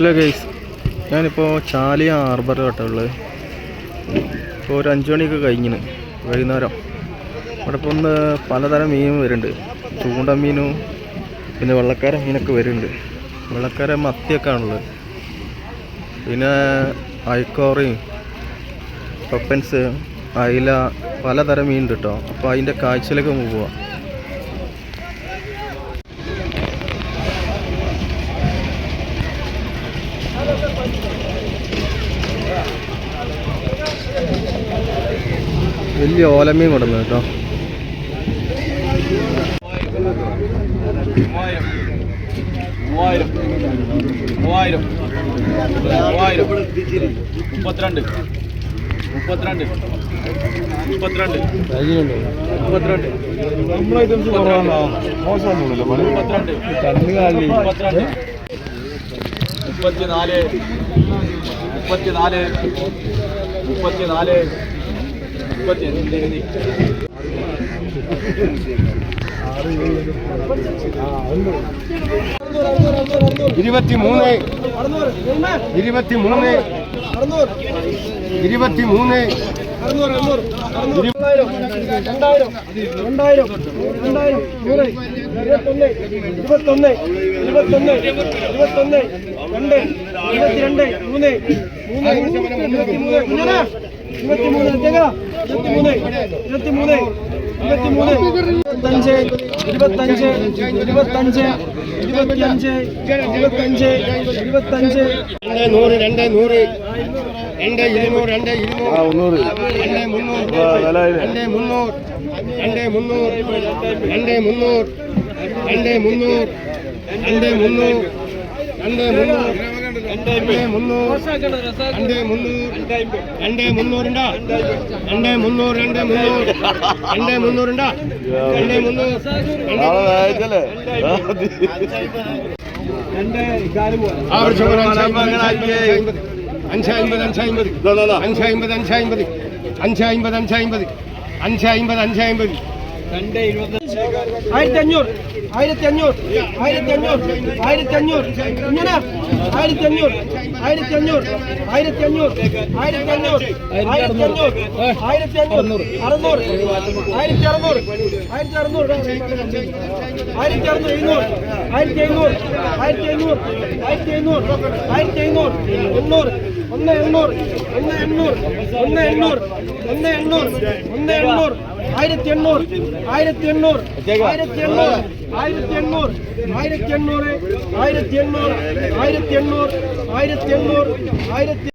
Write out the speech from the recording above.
Hello guys ഞാനിപ്പോൾ Chaliya harbour കേട്ടുള്ളത് ഇപ്പോൾ ഒരു അഞ്ച് മണിയൊക്കെ കഴിഞ്ഞിന് വൈകുന്നേരം. അവിടെ ഇപ്പോൾ ഒന്ന് പലതരം മീനും വരുന്നുണ്ട്. ചൂണ്ട മീനും പിന്നെ വെള്ളക്കാര മീനൊക്കെ വരുന്നുണ്ട്. വെള്ളക്കാര മത്തിയൊക്കെ ആണുള്ളത്. പിന്നെ ഐക്കോറയും പപ്പൻസ് അയില പലതരം മീനുണ്ട് കേട്ടോ. അപ്പോൾ അതിന്റെ കാഴ്ചയിലേക്ക് നമുക്ക് പോവാം. വലിയ ഓലമീൻ കൊടുന്നു കേട്ടോ. മുപ്പത്തിനാല് മുപ്പത്തിനാല് മുപ്പത്തിനാല് ഇരുപത്തിമൂന്ന് ഇരുപത്തിമൂന്ന് ഇരുപത്തിമൂന്ന്. രണ്ടായിരം രണ്ടായിരം രണ്ടായിരം നൂറ് ഇരുപത്തൊന്ന് ഇരുപത്തൊന്ന് ഇരുപത്തൊന്ന് ഇരുപത്തൊന്ന് മൂന്ന് മൂന്ന് ഇരുപത്തിമൂന്ന് ഇരുപത്തിമൂന്ന് ഇരുപത്തിമൂന്ന് ഇരുപത്തിമൂന്ന് ഇരുപത്തഞ്ച് ഇരുപത്തഞ്ച് ഇരുപത്തഞ്ച് ഇരുപത്തിയഞ്ച് ഇരുപത്തഞ്ച് ഇരുപത്തഞ്ച്. രണ്ട് നൂറ് രണ്ട് നൂറ്. രണ്ട് ഇരുന്നൂറ് രണ്ട് ഇരുന്നൂറ്. രണ്ട് മുന്നൂറ്. രണ്ട് മുന്നൂറ്. രണ്ട് മുന്നൂറ്. രണ്ട് മുന്നൂറ്. രണ്ട് മുന്നൂറ്. രണ്ട് മുന്നൂറ്. രണ്ട് മുന്നൂറ് രണ്ട് മുന്നൂറ് രണ്ട് മുന്നൂറ് രണ്ട് മുന്നൂറുണ്ടോ രണ്ട് മുന്നൂറ് രണ്ട് മുന്നൂറ് രണ്ട് മുന്നൂറുണ്ടോ രണ്ട് മുന്നൂറ് അഞ്ച് അമ്പത് അഞ്ച് അമ്പത് അഞ്ച് അമ്പത് അഞ്ച് അമ്പത് അഞ്ച് അമ്പത് അഞ്ച് അമ്പത് അഞ്ച് അമ്പത് അഞ്ച് അമ്പത് ആയിരത്തി അഞ്ഞൂറ് ആയിരത്തി അഞ്ഞൂറ് ആയിരത്തി അഞ്ഞൂറ് ആയിരത്തി അഞ്ഞൂറ് ഇങ്ങനെ ആയിരത്തി അഞ്ഞൂറ് ആയിരത്തി അഞ്ഞൂറ് ആയിരത്തി അഞ്ഞൂറ് ആയിരത്തി അഞ്ഞൂറ് ആയിരത്തി അഞ്ഞൂറ് ആയിരത്തി അഞ്ഞൂറ് അറുന്നൂറ് ആയിരത്തി അറുന്നൂറ് ആയിരത്തി അറുന്നൂറ് ആയിരത്തി അറുന്നൂറ് എഴുന്നൂറ് ആയിരത്തി എഴുന്നൂറ് ആയിരത്തി എഴുന്നൂറ് ആയിരത്തി എഴുന്നൂറ് ആയിരത്തി എഴുന്നൂറ് എണ്ണൂറ് ഒന്ന് എണ്ണൂറ് ഒന്ന് എണ്ണൂറ് ഒന്ന് എണ്ണൂറ് ഒന്ന് എണ്ണൂറ് ഒന്ന് എണ്ണൂറ് ആയിരത്തി എണ്ണൂറ് ആയിരത്തി എണ്ണൂറ് ആയിരത്തി എണ്ണൂറ് ആയിരത്തി എണ്ണൂറ് ആയിരത്തി എണ്ണൂറ് ആയിരത്തി എണ്ണൂറ് ആയിരത്തി എണ്ണൂറ് ആയിരത്തി എണ്ണൂറ് ആയിരത്തി